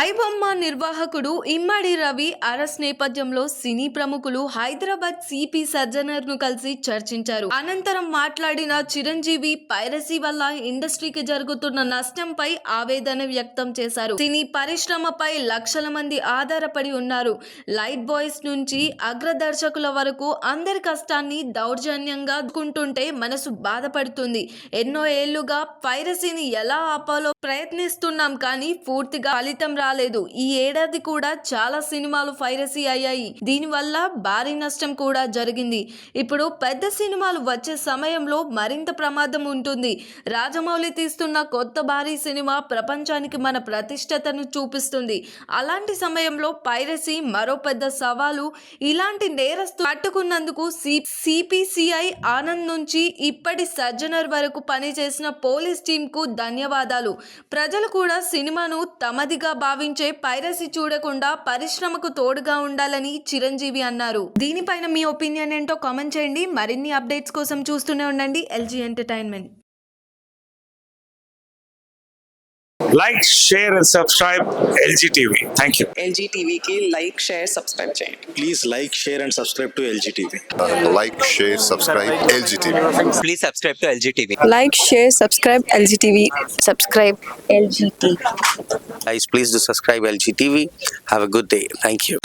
ఐబొమ్మ నిర్వాహకుడు ఇమ్మడి రవి అరెస్ట్ నేపథ్యంలో సినీ ప్రముఖులు హైదరాబాద్ సిపి సజ్జనర్ను కలిసి చర్చించారు. అనంతరం మాట్లాడిన చిరంజీవి పైరసీ వల్ల ఇండస్ట్రీకి జరుగుతున్న నష్టంపై ఆవేదన వ్యక్తం చేశారు. సినీ పరిశ్రమపై లక్షల మంది ఆధారపడి ఉన్నారు. లైట్ బాయ్స్ నుంచి అగ్రదర్శకుల వరకు అందరి కష్టాన్ని దౌర్జన్యంగా కుంటుంటే మనసు బాధపడుతుంది. ఎన్నో ఏళ్ళుగా పైరసీని ఎలా ఆపాలో ప్రయత్నిస్తున్నాం కానీ పూర్తిగా ఫలితం రాలేదు. ఈ ఏడాది కూడా చాలా సినిమాలు పైరసీ అయ్యాయి. దీనివల్ల భారీ నష్టం కూడా జరిగింది. ఇప్పుడు పెద్ద సినిమాలు వచ్చే సమయంలో మరింత ప్రమాదం ఉంటుంది. రాజమౌళి తీస్తున్న కొత్త భారీ సినిమా ప్రపంచానికి మన ప్రతిష్టతను చూపిస్తుంది. అలాంటి సమయంలో పైరసీ మరో పెద్ద సవాలు ఇలాంటి నేరస్తు పట్టుకున్నందుకు సిపిసిఐ ఆనంద్ నుంచి ఇప్పటి సజ్జనర్ వరకు పనిచేసిన పోలీస్ టీం కు ధన్యవాదాలు. ప్రజలు కూడా సినిమాను తమదిగా భావించే పైరసీ చూడకుండా పరిశ్రమకు తోడుగా ఉండాలని చిరంజీవి అన్నారు. దీనిపైన మీ ఒపీనియన్ ఏంటో కామెంట్ చేయండి. మరిన్ని అప్డేట్స్ కోసం చూస్తూనే ఉండండి LG entertainment. Like share and subscribe LG TV thank you LG టీవీకి లైక్ షేర్ సబ్స్క్రైబ్ చేయండి. Please like share and subscribe to LG TV like share subscribe LG TV please subscribe to LG TV like share subscribe LG TV subscribe LG TV Guys, please do subscribe LGTV. Have a good day. Thank you.